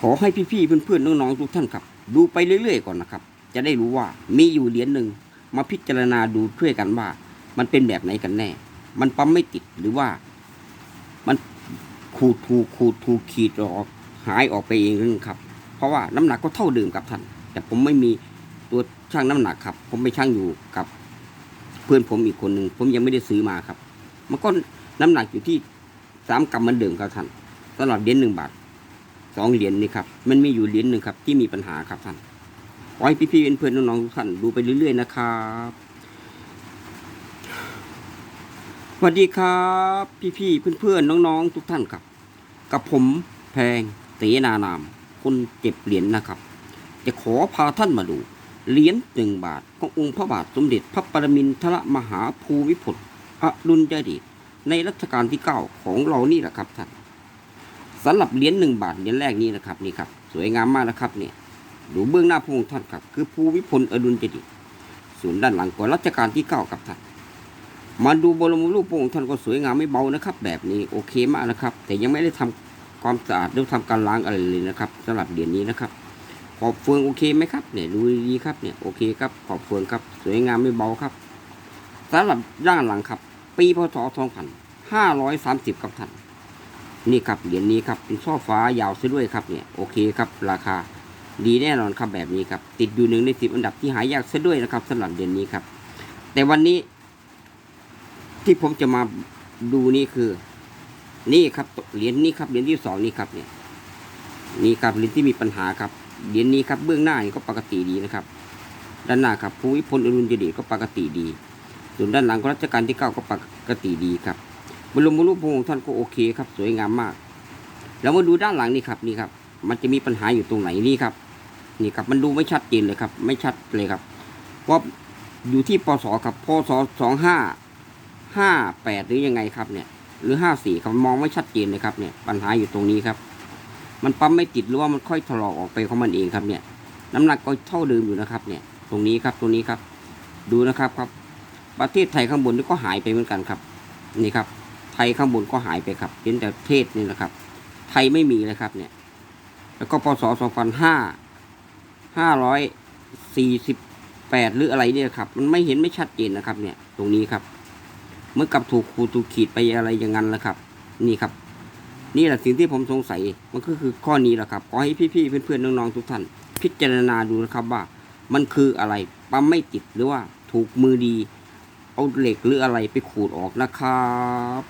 ขอให้พี่ๆเพื่อนๆน้องๆทุกท่านครับ ดูไปเรื่อยๆก่อนนะครับ จะได้รู้ว่ามีอยู่เหรียญหนึ่งมาพิจารณาดูช่วยกันว่า มันเป็นแบบไหนกันแน่ มันปั๊มไม่ติดหรือว่า มันขูดถูกขูดถูกขีดออกหายออกไปเองนึงครับ เพราะว่าน้ำหนักก็เท่าเดิมกับท่าน แต่ผมไม่มีตัวช่างน้ำหนักครับ ผมไปช่างอยู่กับเพื่อนผมอีกคนหนึ่งผมยังไม่ได้ซื้อมาครับ มันก็น้ำหนักอยู่ที่สามกรัมมือนเดิมครับท่านสำหรับเหรียญหนึ่งบาท สองเหรียญนี่ครับมันมีอยู่เหรียญหนึ่งครับที่มีปัญหาครับท่านขอให้พี่ๆเพื่อนๆน้องๆทุกท่านดูไปเรื่อยๆนะครับสวัสดีครับ พี่ๆเพื่อนๆน้องๆทุกท่านครับ กับผมแพงเสนานาม คนเก็บเหรียญนะครับ จะขอพาท่านมาดูเหรียญหนึ่งบาทขององค์พระบาทสมเด็จพระปรมินทรมหาภูมิพลอดุลยเดชในรัชกาลที่เก้าของเรานี่แหละครับท่าน สำหรับเหรียญหนึ่งบาทเหรียญแรกนี้นะครับนี่ครับสวยงามมากนะครับเนี่ยดูเบื้องหน้าพระองค์ท่านครับ คือภูมิพลอดุลยเดชส่วนด้านหลังก็รัชกาลที่เก้าครับท่านมาดูบรมรูปพระองค์ท่านก็สวยงามไม่เบานะครับ แบบนี้โอเคมากนะครับ แต่ยังไม่ได้ทำความสะอาดหรือทำการล้างอะไรเลยนะครับสำหรับเหรียญนี้นะครับ ขอบเฟืองโอเคไหมครับเนี่ยดูดีครับเนี่ยโอเคครับขอบเฟืองครับสวยงามไม่เบาครับสำหรับด้านหลังครับ ปีพศ2530ครับท่าน นี่ครับเหรียญนี้ครับเป็นช่อฟ้ายาวซะด้วยครับเนี่ยโอเคครับ ราคาดีแน่นอนครับแบบนี้ครับติดอยู่หนึ่งในสิบอันดับที่หายากซะด้วยนะครับสำหรับเหรียญนี้ครับ แต่วันนี้ ที่ผมจะมาดูนี่คือ นี่ครับเหรียญนี้ครับเหรียญที่สองนี่ครับเนี่ยนี่ครับเหรียญที่มีปัญหาครับเหรียญนี้ครับเบื้องหน้านี่ก็ปกติดีนะครับ ด้านหน้าครับภูมิพลอดุลยเดชก็ปกติดีส่วนด้านหลังก็รัชกาลที่เก้าก็ปกติดีครับ บรมรูปพระองค์ท่านก็โอเคครับ สวยงามมากแล้วมาดูด้านหลังนี่ครับนี่ครับ มันจะมีปัญหาอยู่ตรงไหนนี่ครับ นี่ครับมันดูไม่ชัดเจนเลยครับ ไม่ชัดเลยครับเพราะอยู่ที่ปศครับพศสองห้าห้าแปดหรือยังไงครับเนี่ย หรือห้าสี่ครับมองไม่ชัดเจนเลยครับเนี่ยปัญหาอยู่ตรงนี้ครับ มันปั๊มไม่ติดหรือว่ามันค่อยถลอกออกไปของมันเองครับเนี่ย น้ำหนักก็เท่าเดิมอยู่นะครับ เนี่ย ตรงนี้ครับตรงนี้ครับ ดูนะครับครับ ประเทศไทยข้างบนนี่ก็หายไปเหมือนกันครับ นี่ครับ ยข้างบนก็หายไปครับเป็นแต่เทศนี่นะครับ ไทยไม่มีเลยครับ เนี่ย แล้วก็พศสองพันห้าห้าร้อยสี่สิบแปดหรืออะไรเนี่ยครับ มันไม่เห็นไม่ชัดเจนนะครับ เนี่ย ตรงนี้ครับเมื่อกับถูกขูดถูกขีดไปอะไรอย่างนั้นแหละครับ นี่ครับ นี่แหละสิ่งที่ผมสงสัยมันก็คือข้อนี้แหละครับขอให้พี่ๆเพื่อนๆน้องๆทุกท่าน พิจารณาดูนะครับว่า มันคืออะไรปั๊มไม่ติดหรือว่าถูกมือดี เอาเหล็กหรืออะไรไปขูดออกนะครับ